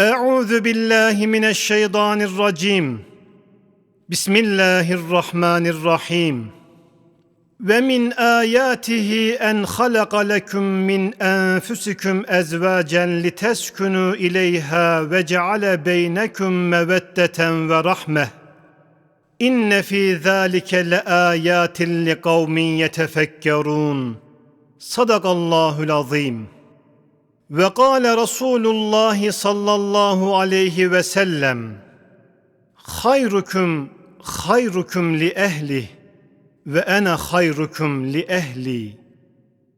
Euzu billahi mineşşeytanirracim. Bismillahirrahmanirrahim. Ve min ayatihi en halaka lekum min enfusikum ezvacen liteskunu ileyha ve ceale beynekum meveddeten ve rahme. İnne fi zalike leayatin liqaumin yetefekkerun. Sadakallahu'l azim. Ve kâle Resulullah sallallahu aleyhi ve sellem Hayrukum hayrukum li ehli ve ene hayrukum li ehli.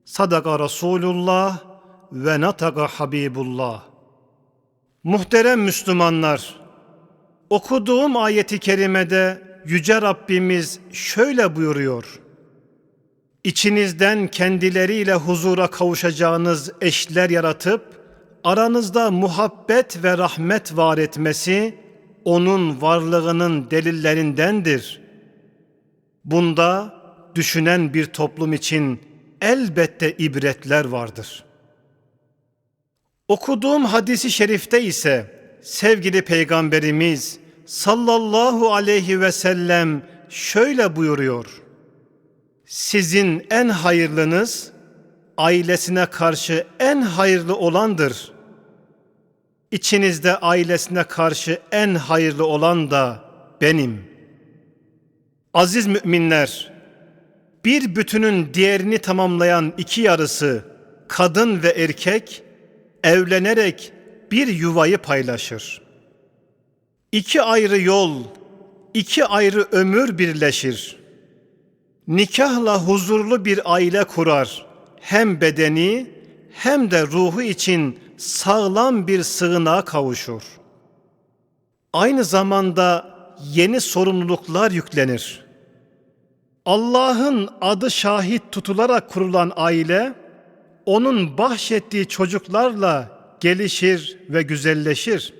Sadaka Resulullah ve nataka Habibullah. Muhterem Müslümanlar, okuduğum ayeti kerimede Yüce Rabbimiz şöyle buyuruyor. İçinizden kendileriyle huzura kavuşacağınız eşler yaratıp aranızda muhabbet ve rahmet var etmesi onun varlığının delillerindendir.'' Bunda düşünen bir toplum için elbette ibretler vardır. Okuduğum hadisi şerifte ise sevgili peygamberimiz sallallahu aleyhi ve sellem şöyle buyuruyor. Sizin en hayırlınız ailesine karşı en hayırlı olandır. İçinizde ailesine karşı en hayırlı olan da benim.'' Aziz müminler, bir bütünün diğerini tamamlayan iki yarısı, kadın ve erkek, evlenerek bir yuvayı paylaşır. İki ayrı yol, iki ayrı ömür birleşir. Nikahla huzurlu bir aile kurar. Hem bedeni hem de ruhu için sağlam bir sığınağa kavuşur. Aynı zamanda yeni sorumluluklar yüklenir. Allah'ın adı şahit tutularak kurulan aile, onun bahşettiği çocuklarla gelişir ve güzelleşir.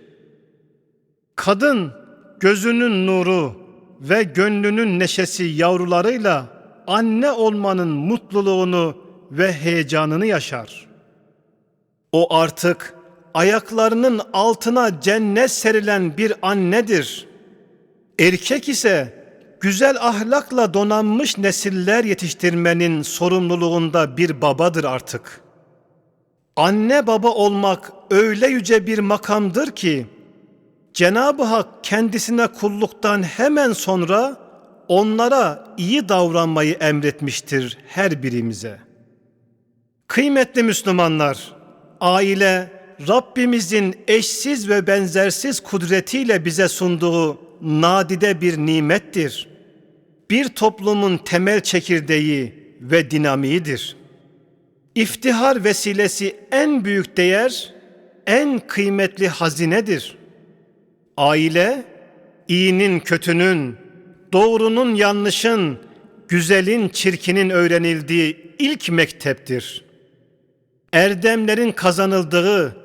Kadın gözünün nuru ve gönlünün neşesi yavrularıyla anne olmanın mutluluğunu ve heyecanını yaşar. O artık ayaklarının altına cennet serilen bir annedir. Erkek ise güzel ahlakla donanmış nesiller yetiştirmenin sorumluluğunda bir babadır artık. Anne baba olmak öyle yüce bir makamdır ki Cenab-ı Hak kendisine kulluktan hemen sonra onlara iyi davranmayı emretmiştir her birimize. Kıymetli Müslümanlar, aile Rabbimizin eşsiz ve benzersiz kudretiyle bize sunduğu nadide bir nimettir bir toplumun temel çekirdeği ve dinamiğidir. İftihar vesilesi en büyük değer, en kıymetli hazinedir. Aile, iyinin kötünün, doğrunun yanlışın, güzelin çirkinin öğrenildiği ilk mekteptir. Erdemlerin kazanıldığı,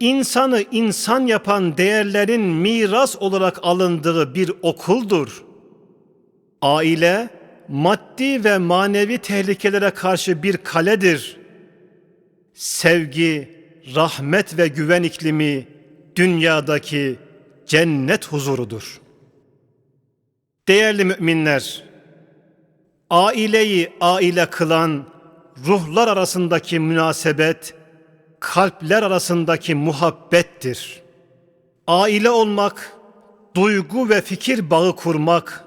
insanı insan yapan değerlerin miras olarak alındığı bir okuldur. Aile maddi ve manevi tehlikelere karşı bir kaledir. Sevgi, rahmet ve güven iklimi dünyadaki cennet huzurudur. Değerli müminler, aileyi aile kılan ruhlar arasındaki münasebet, kalpler arasındaki muhabbettir. Aile olmak, duygu ve fikir bağı kurmak,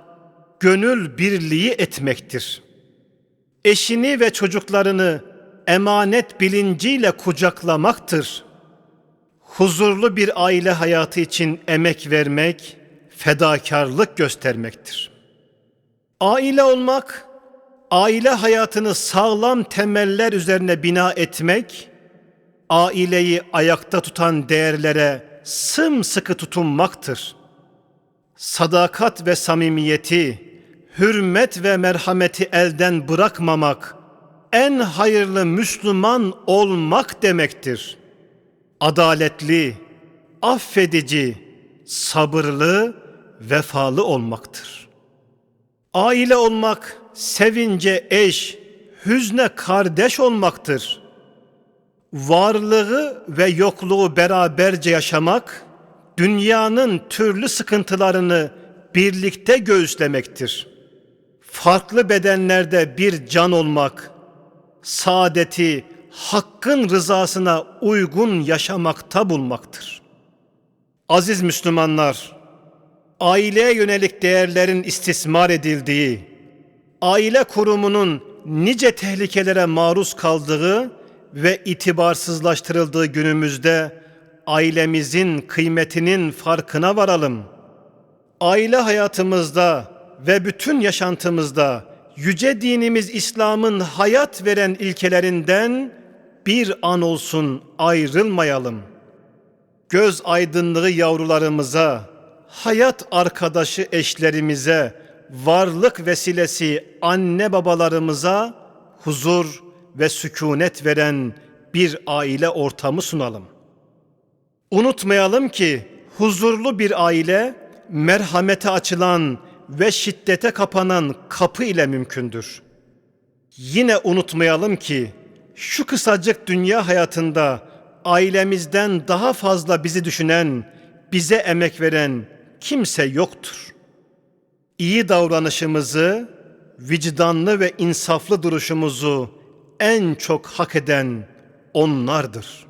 gönül birliği etmektir. Eşini ve çocuklarını emanet bilinciyle kucaklamaktır. Huzurlu bir aile hayatı için emek vermek, fedakarlık göstermektir. Aile olmak, aile hayatını sağlam temeller üzerine bina etmek, aileyi ayakta tutan değerlere sımsıkı tutunmaktır. Sadakat ve samimiyeti, hürmet ve merhameti elden bırakmamak, en hayırlı Müslüman olmak demektir. Adaletli, affedici, sabırlı, vefalı olmaktır. Aile olmak, sevince eş, hüzne kardeş olmaktır. Varlığı ve yokluğu beraberce yaşamak, dünyanın türlü sıkıntılarını birlikte göğüslemektir. Farklı bedenlerde bir can olmak, saadeti Hakk'ın rızasına uygun yaşamakta bulmaktır. Aziz Müslümanlar, aileye yönelik değerlerin istismar edildiği, aile kurumunun nice tehlikelere maruz kaldığı ve itibarsızlaştırıldığı günümüzde ailemizin kıymetinin farkına varalım. Aile hayatımızda ve bütün yaşantımızda yüce dinimiz İslam'ın hayat veren ilkelerinden bir an olsun ayrılmayalım. Göz aydınlığı yavrularımıza, hayat arkadaşı eşlerimize, varlık vesilesi anne babalarımıza huzur ve sükunet veren bir aile ortamı sunalım. Unutmayalım ki huzurlu bir aile merhamete açılan ve şiddete kapanan kapı ile mümkündür. Yine unutmayalım ki şu kısacık dünya hayatında ailemizden daha fazla bizi düşünen, bize emek veren kimse yoktur. İyi davranışımızı, vicdanlı ve insaflı duruşumuzu en çok hak eden onlardır.''